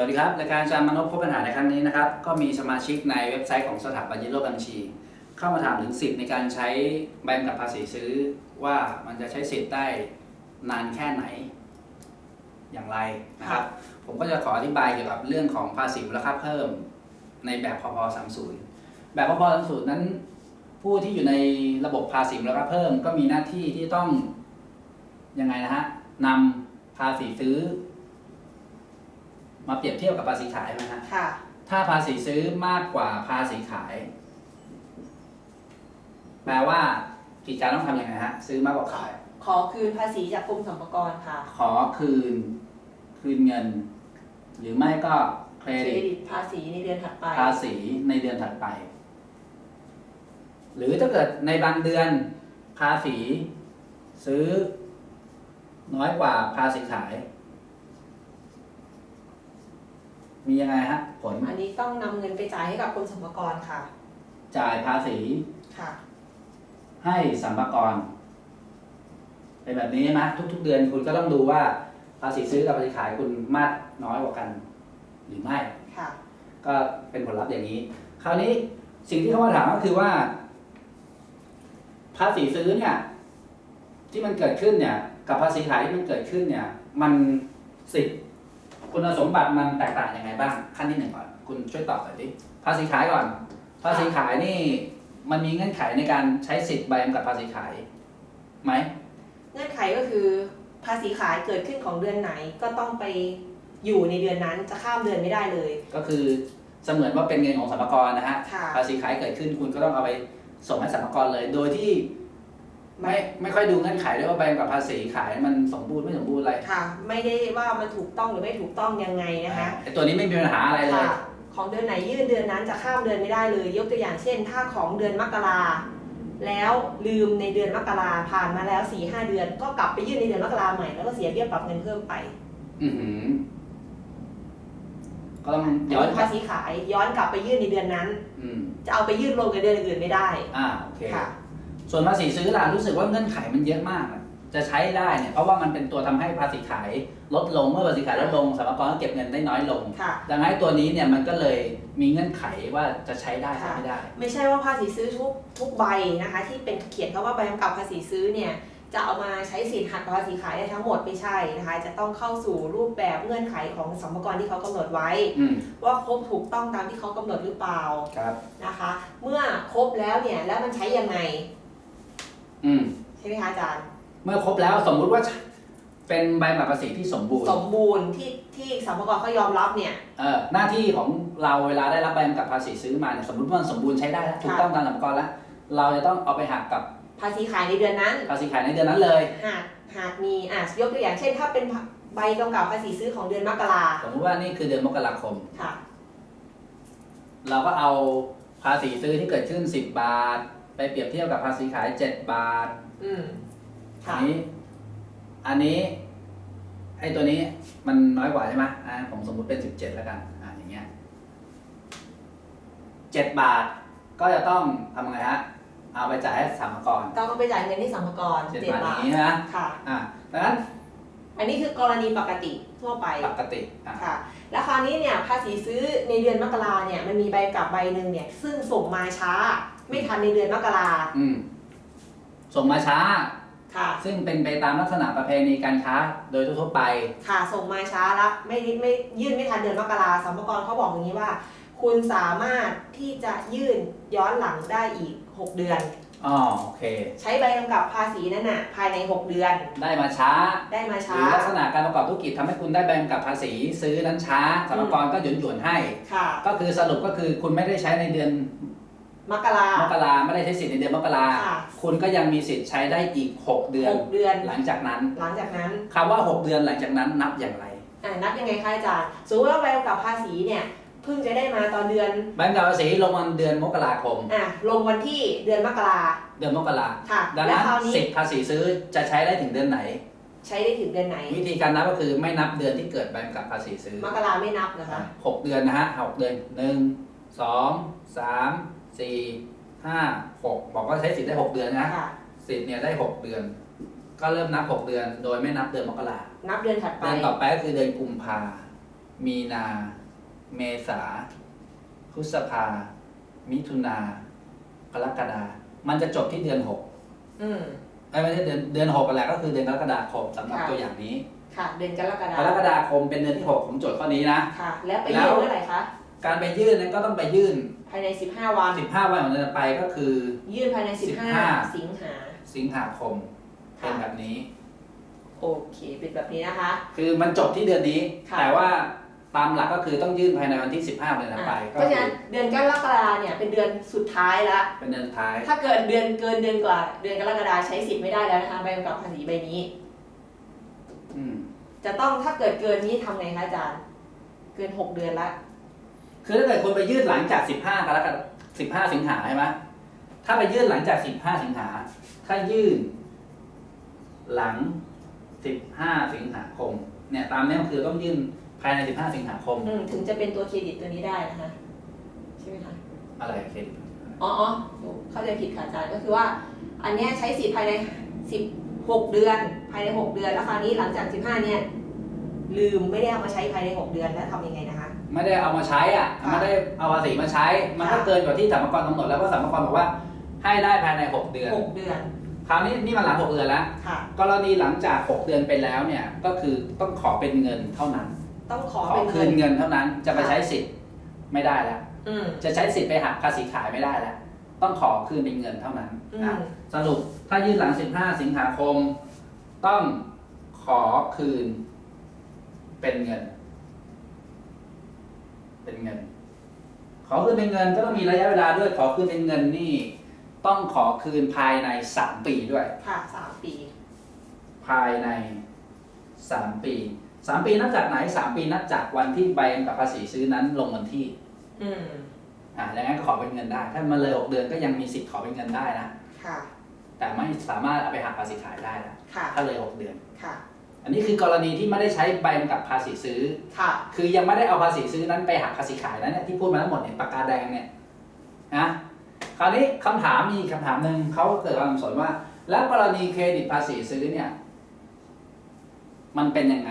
วัสดีครับรายการอาจารย์มนพพบปัญหาในครั้งนี้นะครับ ก็มีสมาชิกในเว็บไซต์ของสถาบันยึดโลกบัญชี เข้ามาถามถึงสิทธิ์ในการใช้ใบกำกับภาษีซื้อว่ามันจะใช้สิทธิ์ได้นานแค่ไหน อย่างไรนะครับ ผมก็จะขออธิบายเกี่ยวกับเรื่องของภาษีมูลค่าเพิ่ม ในแบบพพ30แบบพพ30นั้น ผู้ที่อยู่ในระบบภาษีมูลค่าเพิ่ม ก็มีหน้าที่ที่ต้องยังไงนะฮะนำภาษีซื้อ มาเปรียบเทียบกับภาษีขายนะฮะค่ะ ถ้าภาษีซื้อมากกว่าภาษีขาย แปลว่ากิจการต้องทำยังไงฮะ ซื้อมากกว่าขาย ขอคืนภาษีจากกรมสรรพากรค่ะขอคืน คืนเงิน หรือไม่ก็เครเครดิตดิตภาษีในเดือนถัดไป ภาษีในเดือนถัดไป หรือถ้าเกิดในบางเดือนภาษีซื้อ น้อยกว่าภาษีขาย มียังไงฮะผลอันนี้ต้องนำเงินไปจ่ายให้กับกรมสรรพากรค่ะจ่ายภาษีค่ะให้สัมภากรเป็นแบบนี้ใช่ไหมทุก ๆ เดือนคุณก็ต้องดูว่าภาษีซื้อกับภาษีขายคุณมากน้อยกว่ากัน หรือไม่ ค่ะ ก็เป็นผลลัพธ์อย่างนี้ คราวนี้สิ่งที่เขามาถามก็คือว่า ภาษีซื้อเนี่ย ที่มันเกิดขึ้นเนี่ย กับภาษีขายที่มันเกิดขึ้นเนี่ย มันสิทธิ์ คุณสมบัติมันแตกต่างยังไงบ้าง ขั้นที่หนึ่งก่อน คุณช่วยตอบหน่อยดิภาษีขายก่อน ภาษีขายนี่มันมีเงื่อนไขในการใช้สิทธิ์ใบกำกับภาษีขายไหมเงื่อนไขก็คือ ภาษีขายเกิดขึ้นของเดือนไหนก็ต้องไปอยู่ในเดือนนั้นจะข้ามเดือนไม่ได้เลย ก็คือเสมือนว่าเป็นเงินของสรรพากรนะฮะค่ะ ภาษีขายเกิดขึ้นคุณก็ต้องเอาไปส่งให้สรรพากรเลย โดยที่ ไม่ไม่ค่อยดูเงื่อนไขด้วยว่าใบกำกับภาษีขายมันสมบูรณ์ไม่สมบูรณ์อะไรค่ะ ไม่ได้ว่ามันถูกต้องหรือไม่ถูกต้องยังไงนะคะไอตัวนี้ไม่มีปัญหาอะไรเลยค่ะของเดือนไหนยื่นเดือนนั้นจะข้ามเดือนไม่ได้เลย ยกตัวอย่างเช่น ถ้าของเดือนมกราแล้วลืมในเดือนมกราผ่านมาแล้ว4ี่ห้าเดือน ก็กลับไปยื่นในเดือนมกราใหม่แล้วก็เสียเบี้ยปรับเงินเพิ่มไป อือหือก็ต้องย้อนกลัภาบษีขายย้อนกลับไปยื่นในเดือนนั้นอืมจะเอาไปยื่นรวมกับเดือนอื่นไม่ได้ อ่าโอเคค่ะ ส่วนภาษีซื้อล่ะรู้สึกว่าเงื่อนไขมันเยอะมากอะจะใช้ได้เนี่ยเพราะว่ามันเป็นตัวทำให้ภาษีขายลดลงเมื่อภาษีขายลดลงสรรพากรก็เก็บเงินได้น้อยลง ค่ะ ดังนั้นตัวนี้เนี่ยมันก็เลยมีเงื่อนไขว่าจะใช้ได้ใช้ไม่ได้ ไม่ใช่ว่าภาษีซื้อทุกทุกใบนะคะ ที่เป็นเขียนคำว่าใบกำกับภาษีซื้อเนี่ยจะเอามาใช้สิทธิ์หักภาษีขายได้ทั้งหมดไม่ใช่นะคะ จะต้องเข้าสู่รูปแบบเงื่อนไขของสรรพากรที่เขากำหนดไว้ อืมว่าครบถูกต้องตามที่เขากำหนดหรือเปล่าครับ นะคะ เมื่อครบแล้วเนี่ยแล้วมันใช้ยังไง อืม ใช่ไหมคะอาจารย์ เมื่อครบแล้วสมมุติว่าเป็นใบกำกับภาษีที่สมบูรณ์ สมบูรณ์ที่ที่สรรพากรเขายอมรับเนี่ย เออหน้าที่ของเราเวลาได้รับใบกำกับภาษีซื้อมาเนี่ยสมมติว่ามันสมบูรณ์ใช้ได้แล้วถูกต้องตามหลักประกันแล้ว เราจะต้องเอาไปหักกับภาษีขายในเดือนนั้น ภาษีขายในเดือนนั้นเลย หากหากมีอะยกตัวอย่างเช่น ถ้าเป็นใบกำกับภาษีซื้อของเดือนมกราสมมติว่านี่คือเดือนมกราคม ค่ะ เราก็เอาภาษีซื้อที่เกิดขึ้น 10 บาท ไปเปรียบเทียบกับภาษีขาย 7 บาทอืมอัค่ะนนี้ อันนี้ไอ้ตัวนี้มันน้อยกว่าใช่ไหมอ่าผมสมมุติเป็น 17 แล้วกันอ่าอย่างเงี้ย7บาทก็จะต้องทำไงฮะเอาไปจ่ายให้สามกรต้องเอาไปจ่ายเงินที่สรรพากรเจ็ดเจ็ดบาทอย่าบาทงนี้นะค่ะ อ่าดังนั้นอันนี้คือกรณีปกติทั่วไปปกติอะค่ะ แล้วคราวนี้เนี่ยภาษีซื้อในเดือนมกราเนี่ยมันมีใบกำกับใบหนึ่งเนี่ยซึ่งส่งมาช้า ไม่ทันในเดือนมกราอืมส่งมาช้า ค่ะ ซึ่งเป็นไปตามลักษณะประเพณีการค้า โดยทั่วๆไป ค่ะส่งมาช้าแล้วไม่ไม่ยื่นไม่ทันเดือนมกราสรรพากรเขาบอกอย่างนี้ว่า คุณสามารถที่จะยื่นย้อนหลังได้อีก 6 เดือน อ๋อโอเค ใช้ใบกำกับภาษีนั้นน่ะภายใน 6 เดือนได้มาช้า ได้มาหช้า รือลักษณะการประกอบธุรกิจทำให้คุณได้ใบกำกับภาษีซื้อนั้นช้าสรรพากรก็หยุนหยวนๆให้ ค่ะ ก็คือสรุปก็คือคุณไม่ได้ใช้ในเดือน มกรา มกราไม่ได้ใช้สิทธิ์ในเดือนมกราค่ะ คุณก็ยังมีสิทธิ์ใช้ได้อีก 6 เดือน หกเดือน หลังจากนั้นหลังจากนั้นคำว่า 6 เดือนหลังจากนั้นนับอย่างไรอ่านับยังไงคะอาจารย์สมมติว่าใบกำกับภาษีเนี่ยเพิ่งจะได้มาตอนเดือนใบกำกับภาษีลงวันเดือนมกราคม อะลงวันที่เดือนมกราเดือนมกราค่ะ ดังแล้วนั้นคราวนี้สิทธิ์ภาษีซื้อจะใช้ได้ถึงเดือนไหน ใช้ได้ถึงเดือนไหน วิธีการนับก็คือไม่นับเดือนที่เกิดใบกำกับภาษีซื้อมกราไม่นับนะคะ หกเดือนนะฮะหกเดือนหนึ่งสองสาม สี่ห้าหกบอกว่าใช้สิทธิ์ได้หกเดือนนะ ค่ะ สิทธิ์เนี่ยได้หกเดือน ก็เริ่มนับหกเดือน โดยไม่นับเดือนมกรานับเดือนถัดไป เดือนต่อไปก็คือเดือนกุมภา มีนา เมษา พฤษภา มิถุนา กรกฎา มันจะจบที่เดือนหกอืม เอ้ยไม่ใช่เดือนเดือนหกกันแหละก็คือเดือนกรกฎาคมสำหรับค่ะ ตัวอย่างนี้ ค่ะ เดือนกรกฎากรกฎาคมเป็นเดือนที่หกผมโจทย์ข้อนี้นะ ค่ะ แล้วไปแล้ยื่วนเมื่อไหร่คะ การไปยื่นนั้นก็ต้องไปยื่น ภายใน 15 วัน 15 วันของเดือนไปก็คือ ยื่นภายใน 15 15 สิงหาสิงหาคมเป็นแบบนี้ โอเคเป็นแบบนี้นะคะ คือมันจบที่เดือนนี้ ค่ะ แต่ว่าตามหลักก็คือต้องยื่นภายในวันที่ 15เดือนถัดไปอะก็เพราะคืฉะนั้นเดือนกรกฎาเนี่ยเป็นเดือนสุดท้ายละ เป็นเดือนสุดท้าย ถ้าเกิดเดือนเกินเดือนกว่า เดือนกรกฎาใช้สิทธิ์ไม่ได้แล้วนะคะใบกำกับภาษีใบนี้ อืมจะต้องถ้าเกิดเกินนี้ทำไงคะอาจารย์ เกิน 6 เดือนละ คือถ้าเกิดคนไปยื่นหลังจาก 15กรกฎาคม15 สิงหาใช่ไหมถ้าไปยื่นหลังจาก 15 สิงหา ถ้ายื่น หลัง 15 สิงหาคม เนี่ย ตามนี้มันคือต้องยื่นภายใน 15 สิงหาคม อืมถึงจะเป็นตัวเครดิตตัวนี้ได้นะคะ ใช่ไหมคะ อะไรเครดิตอ๋ออ๋อเข้าใจผิดค่ะอาจารย์ก็คือว่า อันเนี้ยใช้สิทธิ์ภายใน 16 เดือน ภายใน 6 เดือน แล้วคราวนี้หลังจาก 15 เนี่ย ลืมไม่ได้เอามาใช้ภายใน 6 เดือนแล้วทำยังไงนะคะ ไม่ได้เอามาใช้อะค่ะไม่ได้เอาภาษีมาใช้ มันก็ค่ะเกินกว่าที่สรรพากรกำหนดแล้วเพราะสรรพากรบอกว่าให้ได้ภายใน 6 เดือน 6 เดือน คราวนี้นี่มันหลัง 6 เดือนแล้วค่ะกรณีหลังจาก 6 เดือนไปแล้วเนี่ยก็คือต้องขอเป็นเงินเท่านั้น ต้องขอขอเป็นคืเงินนเงินเท่านั้นจะไปค่ะใช้สิทธิ์ไม่ได้แล้วอืมจะใช้สิทธิ์ไปหักภาษีขายไม่ได้แล้วต้องขอคืนเป็นเงินเท่านั้นอือะมสรุปถ้ายื่นหลัง 15 สิงหาคม ต้องขอคืนเป็นเงิน เป็นเงิน ขอคืนเป็นเงินก็ต้องมีระยะเวลาด้วย ขอคืนเป็นเงินนี่ ต้องขอคืนภายใน3ปีด้วย ค่ะ3ปี ภายใน3ปี3ปีนับจากไหน3ปีนับจากวันที่ใบกำกับภาษีซื้อนั้นลงวันที่ อืม อ่าอย่างนั้นก็ขอเป็นเงินได้ ถ้ามันเลย6เดือนก็ยังมีสิทธิ์ขอเป็นเงินได้นะ ค่ะ แต่ไม่สามารถเอาไปหักภาษีขายได้นะค่ะ ถ้าเลย6เดือน ค่ะ อันนี้คือกรณีที่ไม่ได้ใช้ใบกำกับภาษีซื้อ ค่ะ คือยังไม่ได้เอาภาษีซื้อนั้นไปหักภาษีขายนะเนี่ยที่พูดมาทั้งหมดเนี่ยปากกาแดงเนี่ยนะคราวนี้คำถามมีคำถามหนึ่งเขาเกิดความสนว่า แล้วกรณีเครดิตภาษีซื้อเนี่ย มันเป็นยังไง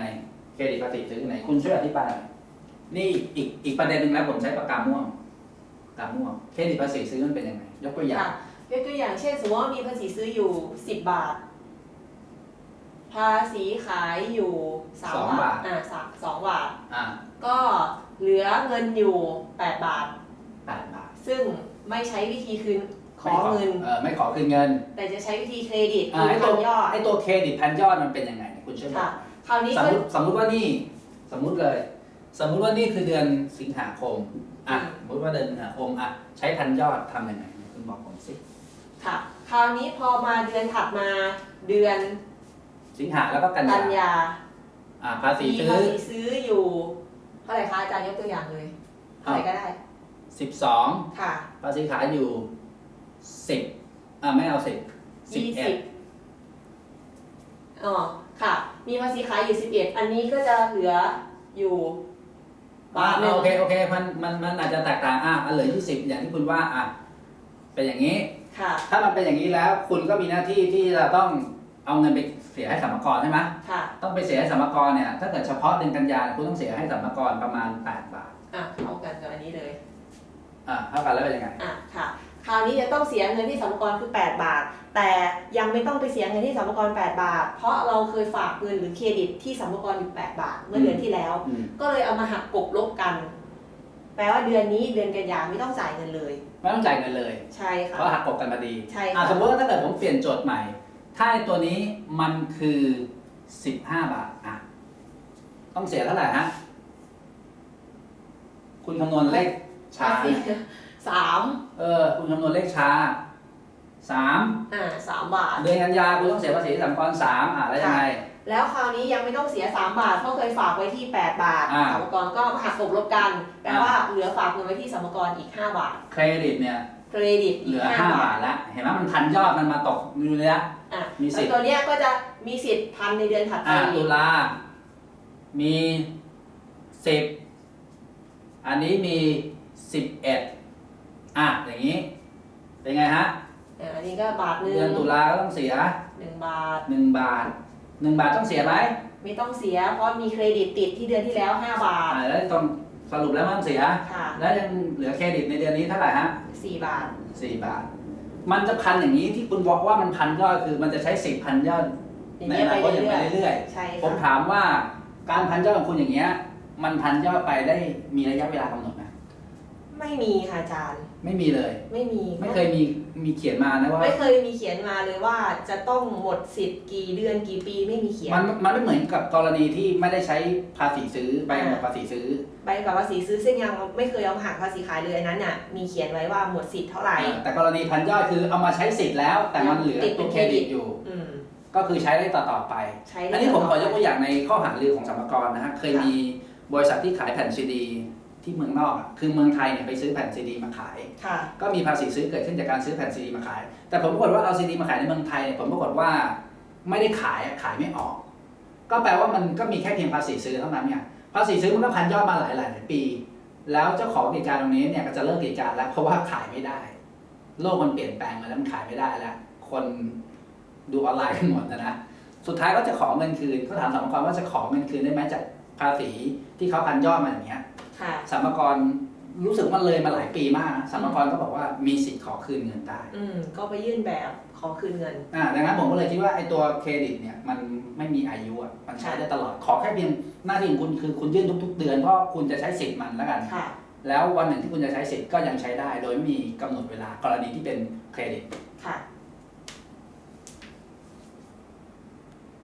เครดิตภาษีซื้อไหน คุณช่วยอธิบายหน่อยนี่อีกอีกประเด็นหนึ่งแล้วผมใช้ปากกาม่วงปากกาม่วงเครดิตภาษีซื้อมันเป็นยังไง ยกตัวอย่าง ค่ะยกตัวอย่างเช่น สมมติว่ามีภาษีซื้ออยู่ 10 บาท ภาษีขายอยู่สอง3บาบาท ทอ่าสามสองบาท อ่าก็เหลือเงินอยู่ 8 บาท แปดบาทซึ่งไม่ใช้วิธีคืนขอไม่เงิน เออไม่ขอคืนเงิน แต่จะใช้วิธีเครดิตอ่าคือไอ้ตัวทำยอดไอ้ตัวเครดิตพันยอดมันเป็นยังไงเนี่ยคุณช่วยบอกหน่อยคราวนี้สมก็ มติสมมติว่านี่สมมุติเลย สมมุติว่านี่คือเดือนสิงหาคมอะอืม สมมติว่าเดือนสิงหาคมอะใช้พันยอดทำยังไงคุณบอกผมสิค่ะ คราวนี้พอมาเดือนถัดมาเดือน สิงหาแล้วก็กันกัยานยาอะภาษีมีซื้อภาษีซื้ออยู่เท่าไหร่คะอาจารย์ยกตัวอย่างเลยเท่าไหร่ก็ได้สิบสองค่ะภาษีขายอยู่สิบอะไม่เอาสิบสิบยี่เอ็สิดบอ๋อค่ะ มีภาษีขายอยู่สิบเอ็ดอันนี้ก็จะเหลืออยู่อะบาทหนึ่งโอเคโอเคมันมันมันอาจจะแตกต่างอะอันเหลือยี่สิบอย่างที่คุณว่าอะเป็นอย่างนี้ ค่ะ ถ้ามันเป็นอย่างนี้แล้วคุณก็มีหน้าที่ที่จะต้องเอาเงินไปเสียให้สรรพากรใช่ไหมค่ะต้องไปเสียให้สรรพากรเนี่ย ถ้าเกิดเฉพาะเดือนกันยาคุณต้องเสียให้สรรพากรประมาณ 8 บาท อะเท่ากันกับอันนี้เลย อ่าเท่ากันแล้วเป็นยังไง อะค่ะ คราวนี้จะต้องเสียเงินที่สรรพากรคือ 8 บาท แต่ยังไม่ต้องไปเสียเงินที่สรรพากร8บาท เพราะเราเคยฝากเงินหรือเครดิตที่สรรพากรอยู่8บาท เมื่อเดือนที่แล้ว อืมก็เลยเอามาหักกบลบกัน แปลว่าเดือนนี้เดือนกันยาไม่ต้องจ่ายเงินเลย ไม่ต้องจ่ายเงินเลย ใช่ค่ะ เพราะหักกบกันมาดีใช่อ่าค่ะสมมติว่าถ้าเกิดผมเปลี่ยนโจทย์ใหม่ ถ้าไอ้ตัวนี้มันคือ 15 บาทอะต้องเสียเท่าไหร่ฮะ คุณคำนวณเลขช้าภาษีสามเออ คุณคำนวณเลขช้าสามอ่าสามบาท เดือนกันยาคุณต้องเสียภาษีสรรพากรสามอะแล้วยังไง แล้วคราวนี้ยังไม่ต้องเสีย 3 บาท เพราะเคยฝากไว้ที่ 8 บาทอ่า สรรพากรก็มาหักกบลบกัน แปลว่าเหลือฝากเงินไว้ที่สรรพากรอีก 5 บาท เครดิตเนี่ย เครดิตเหอีลืกอ5 5บาบาททแล้วเห็นไหมมันพันยอดมันมาตกอยู่เลยนะ อะมีสิแล้ทธิ์วตัวเนี้ยก็จะมีสิทธิ์พันในเดือนถัดไปอ่าอีตุกลา มีสิบอันนี้มีสิบเอ็ดอะอย่างนี้ เป็นไงฮะ อ่าอันนี้ก็บาทหนึ่เดืองนตุลาก็ต้องเสียหนึ่งบาทหนึ่งบาทหนึ่งบาทต้องเสียไหมไม่ต้องเสีย เพราะมีเครดิตติดที่เดือนที่แล้ว 5 บาทอ่าแล้วตอนสรุปแล้วมันเสีย ค่ะแล้วยังเหลือเครดิตในเดือนนี้เท่าไหร่ฮะ4บาท สี่บาท มันจะพันอย่างนี้ที่คุณบอกว่ามันพันยอดคือมันจะใช้สิบพันยอดอย่างในเงี้อยนาไปคตอย่างไปเรื่อยเรื่อยๆใช่ๆผมค่ะถามว่าการพันยอดของคุณอย่างเงี้ย มันพันยอดไปได้มีระยะเวลากำหนดไหม ไม่มีค่ะอาจารย์ ไม่มีเลย ไม่มีไม่เคยมีมีเขียนมานะว่า ไม่เคยมีเขียนมาเลยว่าจะต้องหมดสิทธิ์กี่เดือนกี่ปีไม่มีเขียน มันมันไม่เหมือนกับกรณีที่ไม่ได้ใช้ภาษีซื้อใบกำกับภาษีซื้อ ใบกับภาษีซื้อซึ่งยังไม่เคยเอามาหักภาษีขายเลยอันนั้นน่ะมีเขียนไว้ว่าหมดสิทธิ์เท่าไหร่ แต่กรณีพันยอดคือเอามาใช้สิทธิ์แล้ว แต่มันเหลือติดเป็ตัวนเคเครรดิดิตตอยู่อืมก็คือใช้ได้ต่อต่อๆไปใช้อันนี้ผมขอยกตัวอย่างในข้อหารือของสมกรนะฮะเคยมีบริษัทที่ขายแผ่นซีดี ที่เมืองนอกอะคือเมืองไทยเนี่ยไปซื้อแผ่นซีดีมาขาย ค่ะ ก็มีภาษีซื้อเกิดขึ้นจากการซื้อแผ่นซีดีมาขาย แต่ผมปรากฏว่าเอาซีดีมาขายในเมืองไทยเนี่ยผมปรากฏว่าไม่ได้ขายอะขายไม่ออก ก็แปลว่ามันก็มีแค่เพียงภาษีซื้อเท่านั้นเนี่ยภาษีซื้อมันก็พันยอดมาหลายหลายๆปี แล้วเจ้าของกิจการตรงนี้เนี่ยก็จะเลิกกิจการแล้วเพราะว่าขายไม่ได้ โลกมันเปลี่ยนแปลงมาแล้วมันขายไม่ได้แล้ว คนดูออนไลน์กันหมดนะนะสุดท้ายก็จะขอเงินคืนก็ถามสมกรว่าจะขอเงินคืนได้ไหมจากภาษีที่เขาพันยอดมาอย่างเงี้ย ค่ะสมกรรู้สึกมันเลยมาหลายปีมากนะสมกรก็บอกว่ามีสิทธิ์ขอคืนเงินได้อืมก็ไปยื่นแบบขอคืนเงิน อ่าดังนั้นผมก็เลยคิดว่าไอ้ตัวเครดิตเนี่ยมันไม่มีอายุอะมันใช้ได้ตลอดขอแค่เพียงหน้าที่ของคุณคือคุณยื่นทุก ๆ เดือนเพราะคุณจะใช้สิทธิ์มันแล้วกัน ค่ะ แล้ววันหนึ่งที่คุณจะใช้สิทธิ์ก็ยังใช้ได้ โดยไม่มีกำหนดเวลากรณีที่เป็นเครดิต ค่ะอ